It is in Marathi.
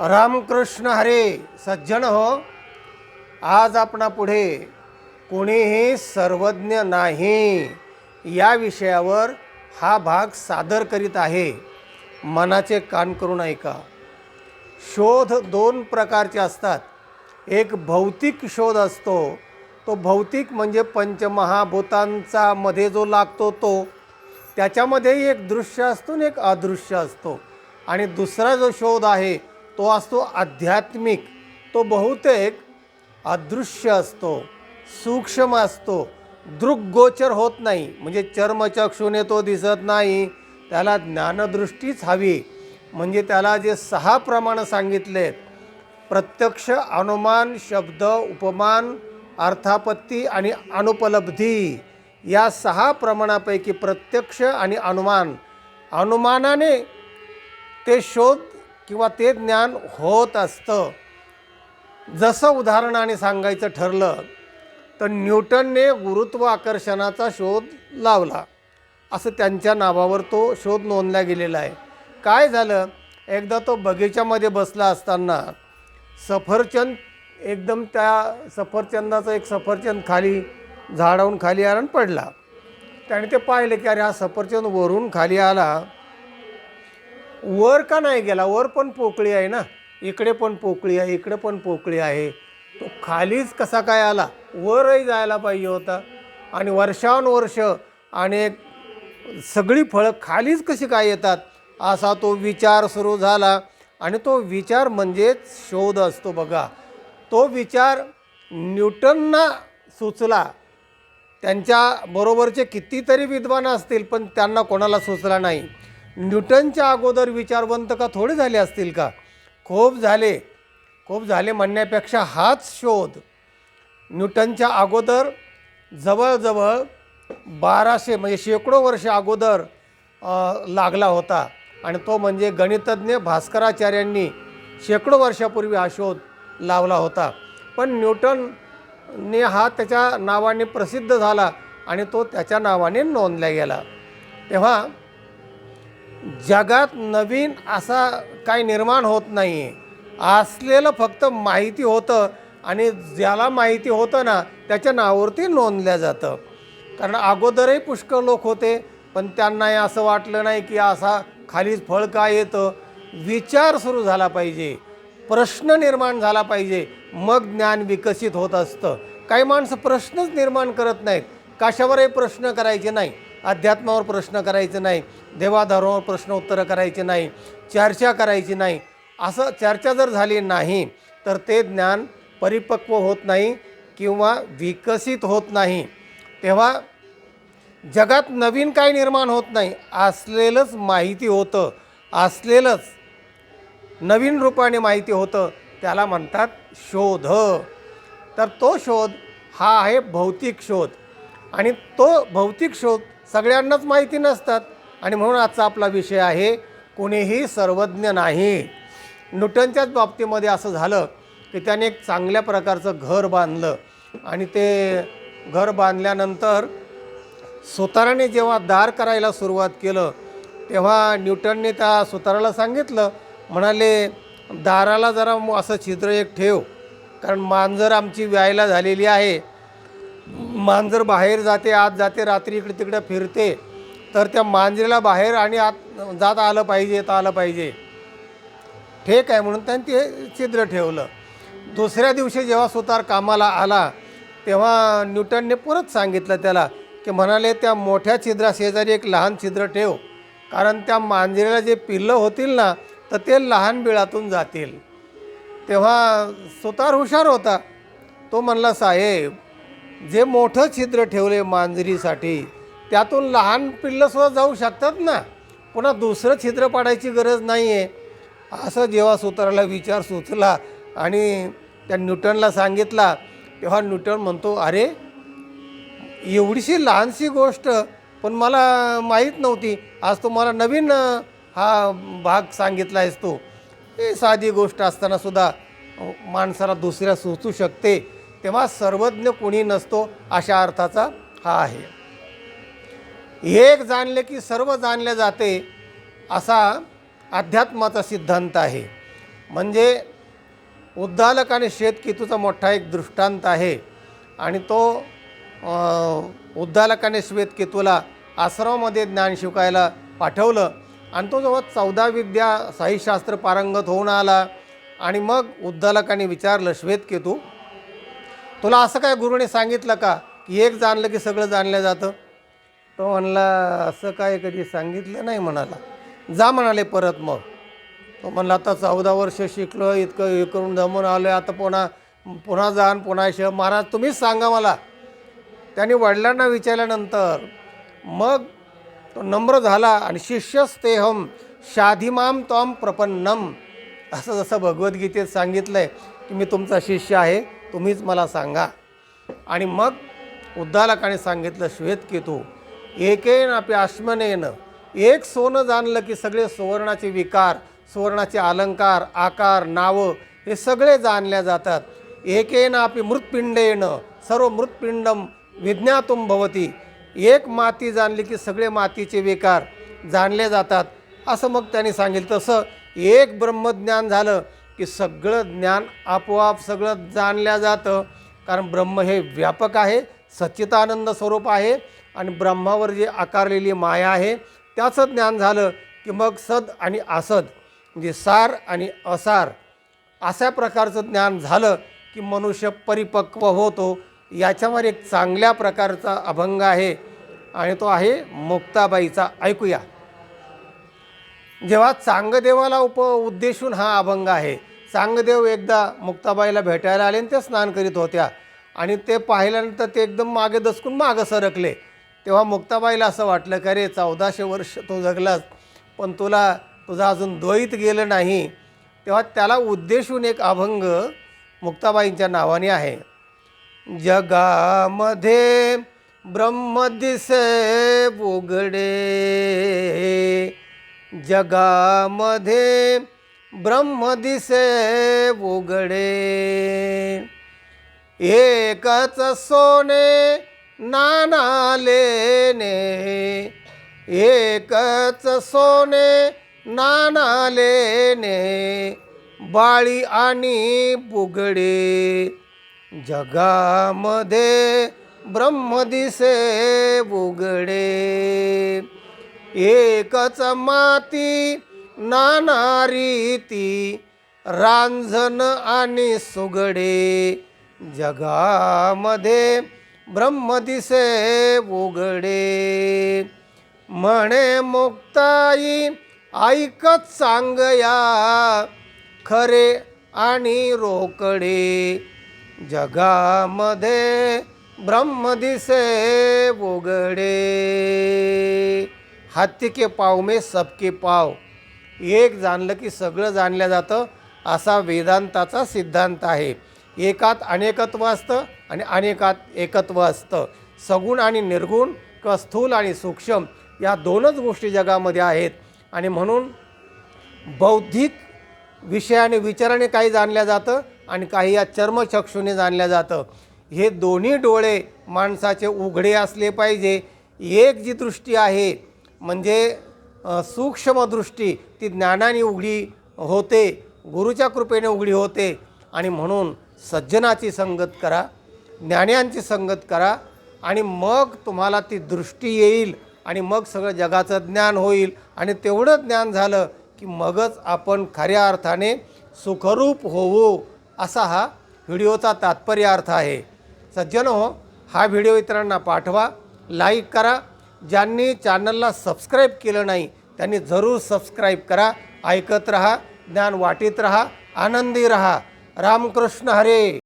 रामकृष्ण हरे सज्जन हो. आज आपणा पुढे कोणीही सर्वज्ञ नाही. या विषयावर हा भाग सादर करीत आहे. मनाचे कान करून ऐका. शोध दोन प्रकारचे असतात. एक भौतिक शोध असतो. तो भौतिक म्हणजे पंचमहाभूतांचा मध्ये जो लागतो तो. त्याच्यामध्येही एक दृश्य असतो आणि एक अदृश्य असतो. आणि दुसरा जो शोध आहे तो असतो आध्यात्मिक. तो बहुतेक अदृश्य असतो सूक्ष्म असतो दृग्गोचर होत नाही. म्हणजे चर्मचक्षुने तो दिसत नाही त्याला ज्ञानदृष्टीच हवी. म्हणजे त्याला जे सहा प्रमाण सांगितलेत प्रत्यक्ष अनुमान शब्द उपमान अर्थापत्ती आणि अनुपलब्धी या सहा प्रमाणापैकी प्रत्यक्ष आणि अनुमान. अनुमानाने ते शोध किंवा ते ज्ञान होत असतं. जसं उदाहरणाने सांगायचं ठरलं तर न्यूटनने गुरुत्वाकर्षणाचा शोध लावला. असं त्यांच्या नावावर तो शोध नोंदला गेलेला आहे. काय झालं? एकदा तो बगीच्यामध्ये बसला असताना सफरचंद एकदम त्या सफरचंदाचं एक सफरचंद खाली झाडावून खाली आला आणि पडला. त्याने ते पाहिले की अरे हा सफरचंद वरून खाली आला. वर का नाही गेला? वर पण पोकळी आहे ना. इकडे पण पोकळी आहे इकडे पण पोकळी आहे. तो खालीच कसा काय आला? वरही जायला पाहिजे होता. आणि वर्षानुवर्ष आणि सगळी फळं खालीच कशी काय येतात? असा तो विचार सुरू झाला. आणि तो विचार म्हणजेच शोध असतो बघा. तो विचार न्यूटनना सुचला. त्यांच्या बरोबरचे कितीतरी विद्वान असतील पण त्यांना कोणाला सुचला नाही. न्यूटनच्या अगोदर विचारवंत का थोडे झाले असतील का? खूप झाले. खूप झाले म्हणण्यापेक्षा हाच शोध. न्यूटनच्या अगोदर जवळजवळ बाराशे म्हणजे शेकडो वर्ष अगोदर लागला होता. आणि तो म्हणजे गणितज्ञ भास्कराचार्यांनी शेकडो वर्षापूर्वी हा शोध लावला होता. पण न्यूटनने हा त्याच्या नावाने प्रसिद्ध झाला आणि तो त्याच्या नावाने नोंदला गेला. तेव्हा जगात नवीन असा काही निर्माण होत नाही आहे असलेलं फक्त माहिती होतं आणि ज्याला माहिती होतं ना त्याच्या नावावरती नोंदल्या जातं. कारण अगोदरही पुष्कळ लोक होते पण त्यांनाही असं वाटलं नाही की असा खालीच फळ काय येतं? विचार सुरू झाला पाहिजे. प्रश्न निर्माण झाला पाहिजे. मग ज्ञान विकसित होत असतं. काही माणसं प्रश्नच निर्माण करत नाहीत. कशावरही प्रश्न करायचे नाही. अध्यात्मावर प्रश्न करायचे नाही देवाधर्मावर प्रश्न उत्तरं करायचे नाही चर्चा करायची नाही. असं चर्चा जर झाली नाही तर ते ज्ञान परिपक्व होत नाही किंवा विकसित होत नाही. तेव्हा जगात नवीन काय निर्माण होत नाही असलेलंच माहिती होतं असलेलंच नवीन रूपाने माहिती होतं त्याला म्हणतात शोध. तर तो शोध हा आहे भौतिक शोध. आणि तो भौतिक शोध सगळ्यांनाच माहिती नसतात. आणि म्हणून आजचा आपला विषय आहे कोणीही सर्वज्ञ नाही. न्यूटनच्याच बाबतीमध्ये असं झालं की त्याने एक चांगल्या प्रकारचं घर बांधलं. आणि ते घर बांधल्यानंतर सुताराने जेव्हा दार करायला सुरुवात केलं तेव्हा न्यूटनने त्या सुताराला सांगितलं म्हणाले दाराला जरा असं छिद्र एक ठेव कारण मांजर आमची व्यायला झालेली आहे मांजर बाहेर जाते आत जाते रात्री इकडे तिकडे फिरते तर त्या मांजरीला बाहेर आणि आत जात आलं पाहिजे येत आलं पाहिजे. ठीक आहे म्हणून त्यांनी ते छिद्र ठेवलं. दुसऱ्या दिवशी जेव्हा सुतार कामाला आला तेव्हा न्यूटनने परत सांगितलं त्याला की म्हणाले त्या मोठ्या छिद्रा शेजारी एक लहान छिद्र ठेव कारण त्या मांजरीला जे पिल्लं होतील ना तर ते लहान बिळातून जातील. तेव्हा सुतार हुशार होता. तो म्हणला साहेब जे मोठं छिद्र ठेवले मांजरीसाठी त्यातून लहान पिल्लंसुद्धा जाऊ शकतात ना? पुन्हा दुसरं छिद्र पाडायची गरज नाही आहे असं जेव्हा सुताराला विचार सुचला आणि त्या न्यूटनला सांगितला तेव्हा न्यूटन म्हणतो अरे एवढीशी लहानशी गोष्ट पण मला माहीत नव्हती. आज तो मला नवीन हा भाग सांगितला आहेस तो. हे साधी गोष्ट असतानासुद्धा माणसाला दुसऱ्या सुचू शकते. तेव्हा सर्वज्ञ कोणी नसतो अशा अर्थाचा हा आहे. एक जाणले की सर्व जाणले जाते असा अध्यात्माचा सिद्धांत आहे. म्हणजे उद्दालक आणि श्वेतकेतूचा मोठा एक दृष्टांत आहे आणि तो उद्दालकाने श्वेतकेतूला आश्रमामध्ये ज्ञान शिकायला पाठवलं आणि तो जेव्हा चौदा विद्या साहिशास्त्र पारंगत होऊन आला आणि मग उद्दालकाने विचारलं श्वेतकेतू तुला असं काय गुरुने सांगितलं का? की एक जाणलं की सगळं जाणलं जातं? तो म्हणला असं काय कधी सांगितलं नाही म्हणाला. जा म्हणाले परत मग. तो म्हणला आता चौदा वर्ष शिकलो इतकं हे करून जमून आलो आता पुन्हा पुन्हा जाण पुन्हा श महाराज तुम्हीच सांगा मला. त्याने वडिलांना विचारल्यानंतर मग तो नम्र झाला आणि शिष्यस्तेहम शाधिमाम तॉम प्रपन्नम असं जसं भगवद्गीतेत सांगितलं आहे की मी तुमचा शिष्य आहे. तुम्हीच मला सांगा. आणि मग उद्दालकाने सांगितलं श्वेतकेतू एकेन आपल्या आश्मनेनं एक सोनं जाणलं की सगळे सुवर्णाचे विकार सुवर्णाचे अलंकार आकार नावं हे सगळे जाणल्या जातात. एकेन आपली मृतपिंडेनं सर्व मृतपिंडम विज्ञातुम भवती. एक माती जाणली की सगळे मातीचे विकार जाणले जातात. असं मग त्यांनी सांगितलं. तसं एक ब्रह्मज्ञान झालं की सगळं ज्ञान आपोआप सगळं जाणल्या जातं. कारण ब्रह्म हे व्यापक आहे सच्चितानंद स्वरूप आहे आणि ब्रह्मावर जी आकारलेली माया आहे त्याचं ज्ञान झालं की मग सद आणि असद म्हणजे सार आणि असार अशा प्रकारचं ज्ञान झालं की मनुष्य परिपक्व होतो. याच्यावर एक चांगल्या प्रकारचा अभंग आहे आणि तो आहे मुक्ताबाईचा. ऐकूया. जेव्हा चांगदेवाला उप उद्देशून हा अभंग आहे चांगदेव एकदा मुक्ताबाईला भेटायला आले आणि ते स्नान करीत होत्या. आणि ते पाहिल्यानंतर ते एकदम मागे दसकून मागं सरकले. तेव्हा मुक्ताबाईला असं वाटलं का रे चौदाशे वर्ष तू जगलास पण तुला तुझा अजून द्वैत गेलं नाही. तेव्हा त्याला उद्देशून एक अभंग मुक्ताबाईंच्या नावाने आहे. जगामध्ये ब्रह्म दिसे उघडे जगामध्ये ब्रह्म दिसे उघडे. एकच सोने नाना लेणे. एकच सोने नाना लेणे. बाळी आणि बुगडे. जगामध्ये ब्रह्म दिसे बुगडे एकच माती नाना रीती रांझण आणि सुगडे. जगामध्ये ब्रह्म दिसे उघडे. म्हणे मुक्ताई ऐकत सांगया खरे आणि रोकडे. जगामध्ये ब्रह्म दिसे उघडे. हाती के पाव में सबके पाव. एक जाणलं की सगळं जाणलं जातं असा वेदांताचा सिद्धांत आहे. एकात अनेकत्व असतं आणि अनेकात एकत्व असतं. सगुण आणि निर्गुण किंवा स्थूल आणि सूक्ष्म या दोनच गोष्टी जगामध्ये आहेत. आणि म्हणून बौद्धिक विषयाने विचाराने काही जाणल्या जातं आणि काही या चर्मचक्षुने जाणल्या जातं. हे दोन्ही डोळे माणसाचे उघडे असले पाहिजे. एक जी दृष्टी आहे म्हणजे सूक्ष्मदृष्टी ती ज्ञानाने उघडी होते गुरुच्या कृपेने उघडी होते आणि म्हणून सज्जनाची संगत करा ज्ञानांची संगत करा आणि मग तुम्हाला ती दृष्टी येईल आणि मग सगळं जगाचं ज्ञान होईल आणि तेवढं ज्ञान झालं की मगच आपण खऱ्या अर्थाने सुखरूप होऊ असा हा व्हिडिओचा तात्पर्य अर्थ आहे. सज्जन हो हा व्हिडिओ इतरांना पाठवा लाईक करा ज्यांनी चॅनलला सबस्क्राईब केलं नाही त्यांनी जरूर सबस्क्राईब करा ऐकत रहा ज्ञान वाटीत रहा आनंदी रहा. रामकृष्ण हरे.